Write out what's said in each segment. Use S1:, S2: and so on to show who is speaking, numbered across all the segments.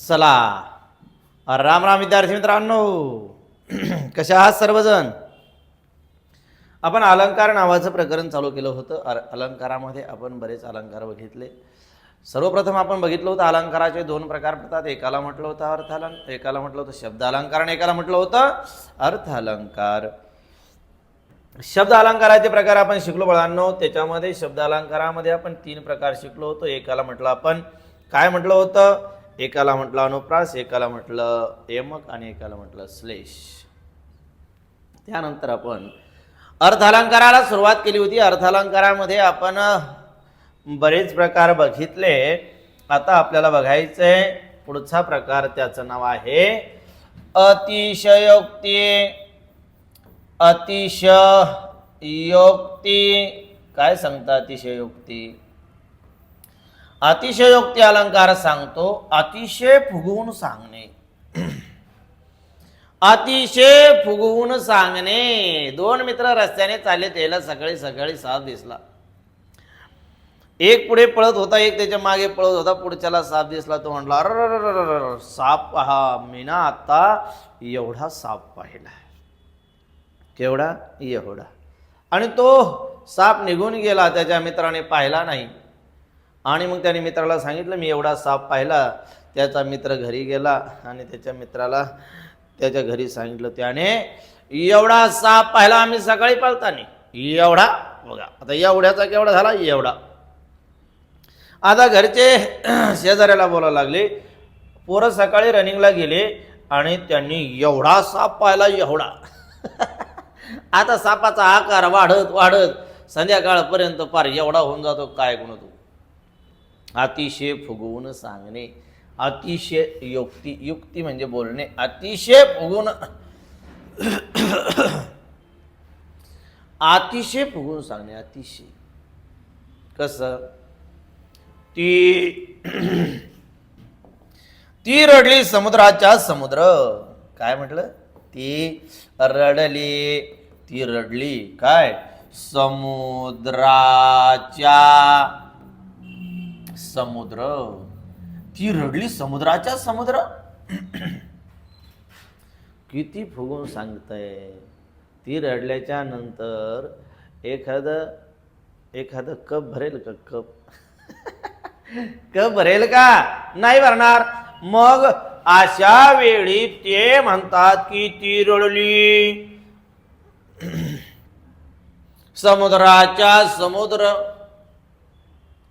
S1: चला. राम राम विद्यार्थी मित्रांनो. कशा आहात सर्वजण? आपण अलंकार नावाचं प्रकरण चालू केलं होतं. अर अलंकारामध्ये आपण बरेच अलंकार बघितले. सर्वप्रथम आपण बघितलं होतं अलंकाराचे दोन प्रकार पडतात. एकाला म्हटलं होतं अर्थ अलंक एकाला म्हटलं होतं शब्द अलंकार आणि एकाला म्हटलं होतं अर्थ अलंकार शब्द अलंकाराचे प्रकार आपण शिकलो बळांनो. त्याच्यामध्ये शब्द अलंकारामध्ये आपण तीन प्रकार शिकलो होतो. एकाला म्हटलं आपण काय म्हटलं होतं? एकाला म्हटलं अनुप्रास एकाला म्हटलं यमक आणि एकाला म्हटलं श्लेष. त्यानंतर आपण अर्थालंकाराला सुरुवात केली होती. अर्थालंकारामध्ये आपण बरेच प्रकार बघितले. आता आपल्याला बघायचं आहे पुढचा प्रकार त्याचं नाव आहे अतिशयोक्ती अतिशयोक्ती. काय सांगता अतिशयोक्ती? अतिशयोक्ती अलंकार सांगतो अतिशय फुगवून सांगणे. अतिशय फुगवून सांगणे. दोन मित्र रस्त्याने चालले त्याला सकाळी सकाळी साप दिसला. एक पुढे पळत होता एक त्याच्यामागे पळत होता पुढच्याला साप दिसला. तो म्हटला अर साप पहा मी ना आता एवढा साप पाहिला केवढा एवढा आणि तो साप निघून गेला त्याच्या मित्राने पाहिला नाही आणि मग त्याने मित्राला सांगितलं मी एवढा साप पाहिला. त्याचा मित्र घरी गेला आणि त्याच्या मित्राला त्याच्या घरी सांगितलं त्याने एवढा साप पाहिला आम्ही सकाळी पाळताना एवढा? बघा आता एवढ्याचा केवढा झाला? एवढा. आता घरचे शेजाऱ्याला बोलायला लागले पोरं सकाळी रनिंगला गेले आणि त्यांनी एवढा साप पाहिला एवढा. आता सापाचा आकार वाढत वाढत संध्याकाळपर्यंत पार एवढा होऊन जातो काय गुण तू. अतिशय फुगवून सांगणे अतिशय युक्ती युक्ती म्हणजे बोलणे अतिशय फुगवून अतिशय फुगवून सांगणे अतिशय. कसं? ती ती रडली समुद्राच्या समुद्र. काय म्हटलं? ती रडली ती रडली. काय? समुद्राच्या समुद्र. ती रडली समुद्राच्या समुद्र. किती फुगून सांगतंय. ती रडल्याच्या नंतर एखादं एखादं कप भरेल का? कप. कप भरेल का? नाही भरणार. मग अशा वेळी ते म्हणतात की ती रडली. समुद्राच्या समुद्र.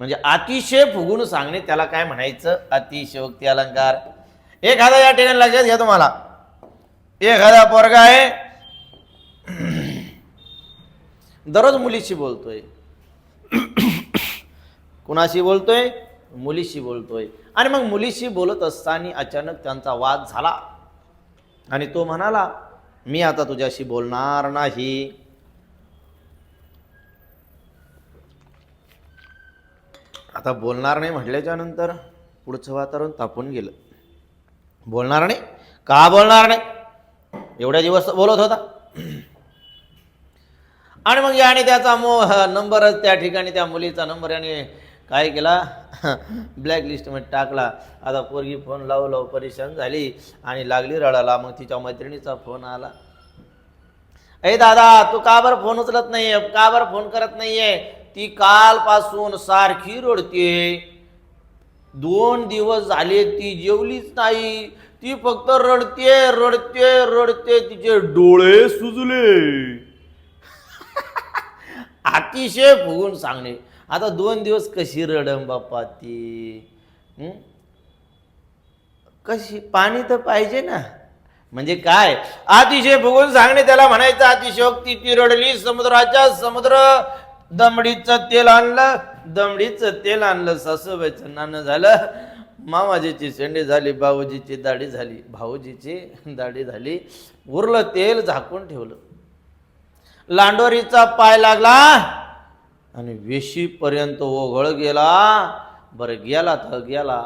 S1: म्हणजे अतिशय फुगून सांगणे त्याला काय म्हणायचं? अतिशयोक्ती अलंकार. एखादा या ठिकाणी लक्षात घ्या तुम्हाला. एखादा पोरगा आहे दररोज मुलीशी बोलतोय. कुणाशी बोलतोय? मुलीशी बोलतोय. आणि मग मुलीशी बोलत असताना अचानक त्यांचा वाद झाला. आणि तो म्हणाला मी आता तुझ्याशी बोलणार नाही. आता बोलणार नाही म्हटल्याच्या नंतर पुढचं वातावरण तापून गेलं. बोलणार नाही का बोलणार नाही एवढ्या दिवस बोलत होता. आणि मग याने त्याचा मो नंबरच त्या ठिकाणी त्या मुलीचा नंबर याने काय केला? ब्लॅक लिस्टमध्ये टाकला. आता पोरगी फोन लावू लावू परेशान झाली आणि लागली रडाला मग तिच्या मैत्रिणीचा फोन आला. अरे दादा तू का बरं फोन उचलत नाहीये? का बरं फोन करत नाहीये? ती कालपासून सारखी रडते. दोन दिवस झाले ती जेवलीच नाही. ती फक्त रडते रडते रडते. तिचे डोळे सुजले. अतिशय फुगून सांगणे. आता दोन दिवस कशी रडम बाप्पा ती? कशी? पाणी तर पाहिजे ना. म्हणजे काय? अतिशय फुगून सांगणे त्याला म्हणायचं अतिशयोक्ती ती रडली समुद्राच्या समुद्र दमडीचं तेल आणलं दमडीचं तेल आणलं सासूबाईचं नाणं झालं. मामाजीची शेंडी झाली बाऊजीची दाढी झाली भाऊजीची दाढी झाली. उरलं तेल झाकून ठेवलं. लांडोरीचा पाय लागला आणि वेशीपर्यंत ओघळ गेला. बरं गेला तर गेला.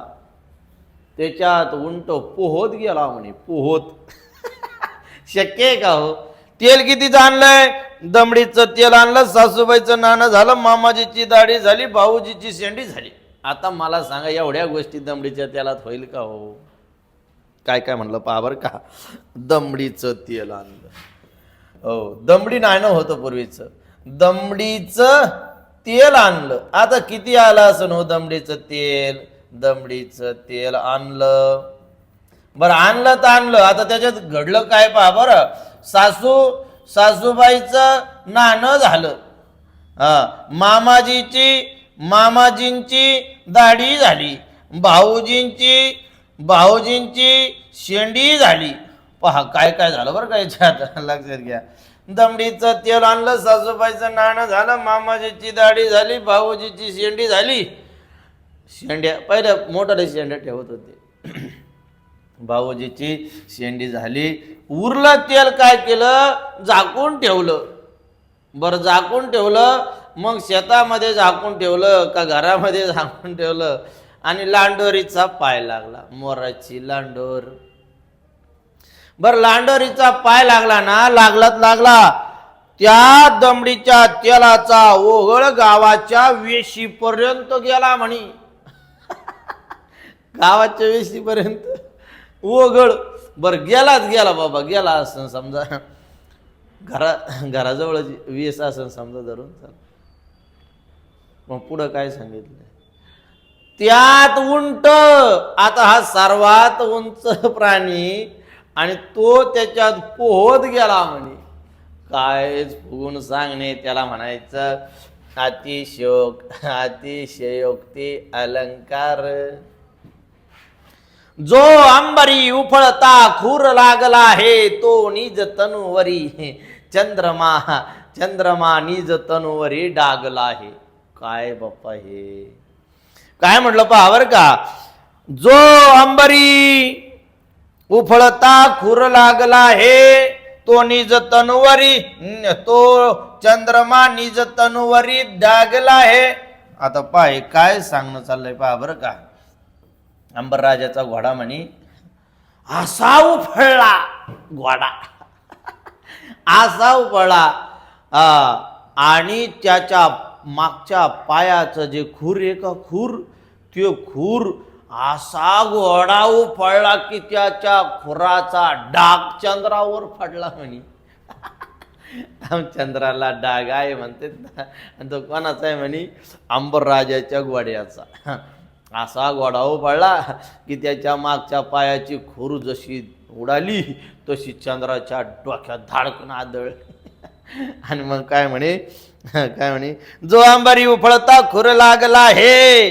S1: त्याच्यात उंट पोहत गेला म्हणे पोहत. शक्य आहे का हो? तेल कितीचं आणलंय? दमडीचं तेल आणलं सासूबाईचं नाणं झालं मामाजीची दाढी झाली भाऊजीची शेंडी झाली. आता मला सांगा एवढ्या गोष्टी दमडीच्या तेलात होईल का हो? काय काय म्हणलं पाबर का? दमडीचं तेल आणलं. हो दमडी नाणं होतं पूर्वीचं. दमडीचं तेल आणलं. आता किती आलं असं हो दमडीचं तेल? दमडीचं तेल आणलं. बरं आणलं तर आणलं. आता त्याच्यात घडलं काय पहा बरं? सासू सासूबाईचं नाणं झालं. मामाजीची मामाजींची दाढी झाली. भाऊजींची भाऊजींची शेंडी झाली. पहा काय काय झालं बरं का याच्यात लक्षात घ्या. दमडीचं तेल आणलं सासूबाईचं नाणं झालं मामाजीची दाढी झाली भाऊजीची शेंडी झाली. शेंड्या पहिल्या मोठ्याला शेंड्या ठेवत होते. भाऊजीची शेंडी झाली. उरलं तेल काय केलं? झाकून ठेवलं. बरं झाकून ठेवलं. मग शेतामध्ये झाकून ठेवलं का घरामध्ये झाकून ठेवलं? आणि लांडोरीचा पाय लागला. मोराची लांडोर. बर लांडोरीचा पाय लागला ना? लागलाच लागला. त्या दमडीच्या तेलाचा ओघळ गावाच्या वेशीपर्यंत गेला म्हणी. गावाच्या वेशीपर्यंत? ओघळ बर गेलाच गेला बाबा गेला असं समजा. घरा घराजवळ वीस असं समजा धरून चाल. मग पुढं काय सांगितलं त्यात उंट. आता हा सर्वात उंच प्राणी आणि तो त्याच्यात पोहत गेला म्हणे. कायच फुगून सांगणे त्याला म्हणायचं अतिशयोक अतिशयोक्ती अलंकार. जो अंबरी उफळता खूर लागला आहे तो निज तनुवरी चंद्रमा चंद्रमा निज तनुवरी डागला आहे काय बाप्पा हे? काय म्हटलं पावर का? जो अंबरी उफळता खुर लागला आहे तो निज तनुवरी तो चंद्रमा निज तनुवरी डागला आहे आता पाय काय सांगणं चाललंय पहा बरं का? अंबरराजाचा घोडा म्हणे असा उफळला घोडा. असा उफळला आणि त्याच्या मागच्या पायाचं जे खूर आहे का खूर त्यो खूर असा घोडा उफळला की त्याच्या खुराचा डाग चंद्रावर पडला म्हणे. चंद्राला डाग आहे म्हणते. ना. तो कोणाचा आहे म्हणे? अंबरराजाच्या घोड्याचा. असा गोडाव पडला की त्याच्या मागच्या पायाची खूर जशी उडाली तशी चंद्राच्या डोक्यात धाडकून आदळ आणि मग काय म्हणे काय म्हणे जो अंबारी उफळता खुर लागला हे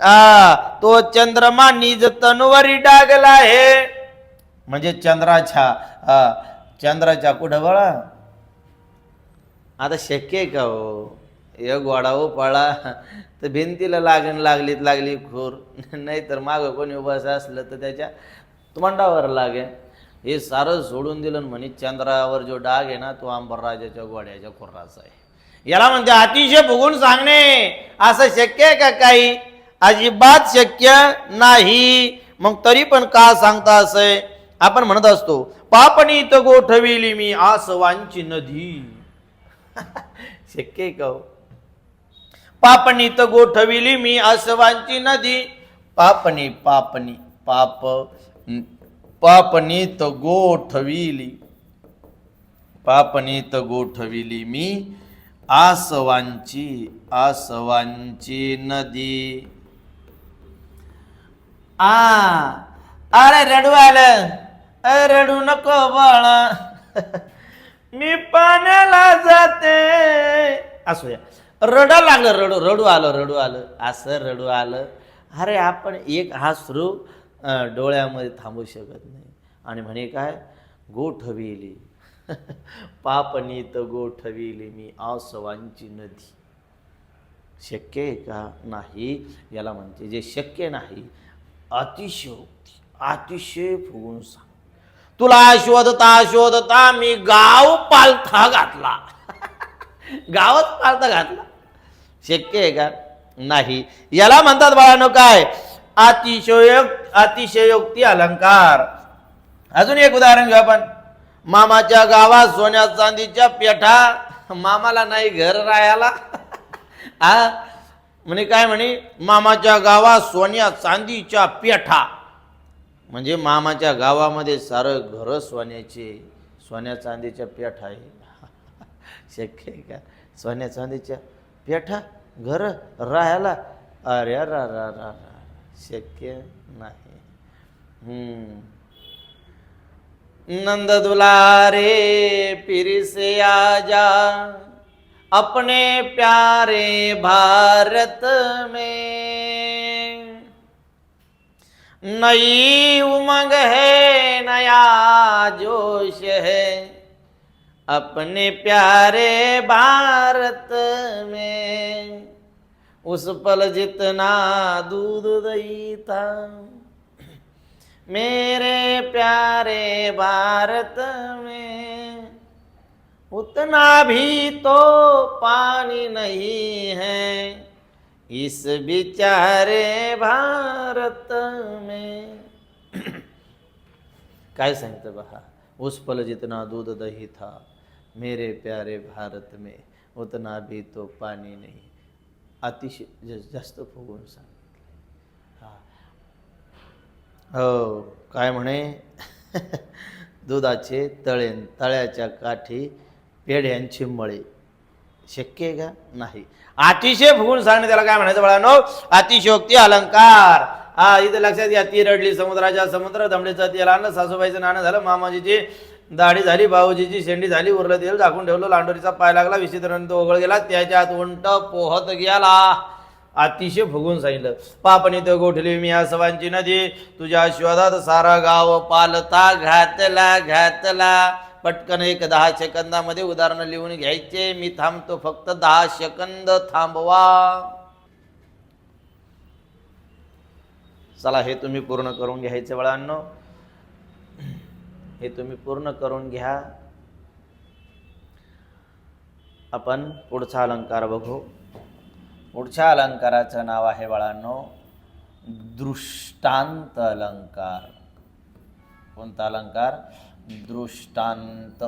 S1: आ, तो चंद्रमा निज तनुवरी डागला हे म्हणजे चंद्राच्या चंद्राच्या कुठं बळा? आता शक्य आहे का हो? एक वाडाव पळा तर भिंतीला लागण लागलीत लागली खूर. नाही तर मागं कोणी उभं असलं तर त्याच्या तोंडावर लागेल हे सारं सोडून दिलं म्हणे चंद्रावर जो डाग आहे ना तो अंबरराजाच्या गोड्याच्या खुर्राचा आहे. याला म्हणते अतिशय बघून सांगणे असं शक्य आहे का काही? अजिबात शक्य नाही. मग तरी पण का सांगता असं? आपण म्हणत असतो पापणीत गोठविली मी आसवांची नदी. शक्य आहे का हो? पापणीत गोठविली मी आसवांची नदी. पापणी पापणी पाप पापणीत गोठविली. पापणीत गोठविली मी आसवांची आसवांची नदी. आ अरे रडू आलं रडू नको बाळा. मी पाण्याला जाते. असूया रडा लागलं रडू रडू आलं रडू आलं असं रडू आलं. अरे आपण एक हासरू अं, डोळ्यामध्ये थांबू शकत नाही. आणि म्हणे काय? गोठविली. पापनीत गोठविली मी आसवांची नदी. शक्य आहे का? नाही. याला म्हणते जे शक्य नाही अतिशयोक्ती अतिशय फुगून सांग. तुला शोधता शोधता मी गाव पालथा घातला. गावच पालथा घातला. शक्य आहे का? नाही. याला म्हणतात बाळानो काय? अतिशयोक्त अतिशयोक्ती अलंकार. अजून एक उदाहरण घेऊ आपण. मामाच्या गावात सोन्या चांदीच्या पेठा. मामाला नाही घर राहायला. आ? म्हणे काय म्हणे? मामाच्या गावात सोन्या चांदीच्या पेठा. म्हणजे मामाच्या गावामध्ये सारं घरं सोन्याचे. सोन्या चांदीच्या पेठा आहे. शक्य आहे का? सोन्या चांदीच्या पेठा घर राहायला? अरे रा रा रा रा शक्य नाही. नंद दुलारे फिर से आजा. अपने प्यारे भारत में. नई उमंग है नया जोश है. अपने प्यारे भारत में उस पल जितना दूध दही था। मेरे प्यारे भारत में उतना भी तो पानी नहीं है। इस बिचारे भारत में सांगतं बहा उस पल जितना दूध दही था। मेरे प्यारे भारत में उतना भी तो पाणी नाही। अतिशय जास्त फुगून सांगितले हा। हो काय म्हणे? दुधाचे तळे तळ्याच्या काठी पेढ्यांची मळे। शक्य आहे का? नाही. अतिशय फुगून सांगणे त्याला काय म्हणायचं बाळानो? अतिशयोक्ती अलंकार। हा इथं लक्षात घ्या ती रडली समुद्राच्या समुद्र दमडीचं तेल आणलं सासूबाईचं नाणं झालं मामाजीची दाढी झाली भाऊजीची शेंडी झाली उरलं तेल झाकून ठेवलं लांडोरीचा पाय लागला विचित्रानंद ओघळ गेला त्याच्या आत उंट पोहत गेला. अतिशय फुगून सांगितलं. पापणी तो गोठली मी आसवांची नदी तुझ्या शोधात सारा गाव पालता घातला घातला. पटकन एक दहा सेकंदामध्ये उदाहरणं लिहून घ्यायचे. मी थांबतो फक्त दहा सेकंद थांबवा. चला हे तुम्ही पूर्ण करून घ्यायचे वळांनो हे तुम्ही पूर्ण करून घ्या. आपण पुढचा अलंकार बघू. पुढच्या अलंकाराचं नाव आहे बाळांनो दृष्टांत अलंकार. कोणता अलंकार? दृष्टांत.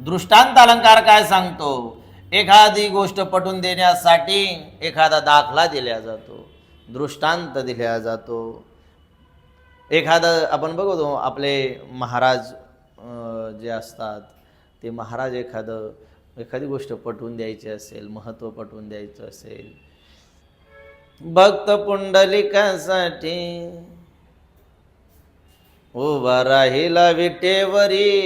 S1: दृष्टांत अलंकार काय सांगतो? एखादी गोष्ट पटून देण्यासाठी एखादा दाखला दिला जातो. दृष्टांत दिला जातो. एखादा आपण बघतो आपले महाराज जे असतात ते महाराज एखादं एखादी गोष्ट पटवून द्यायची असेल महत्त्व पटवून द्यायचं असेल. भक्त पुंडलिकासाठी उभा राहिला विटेवरी.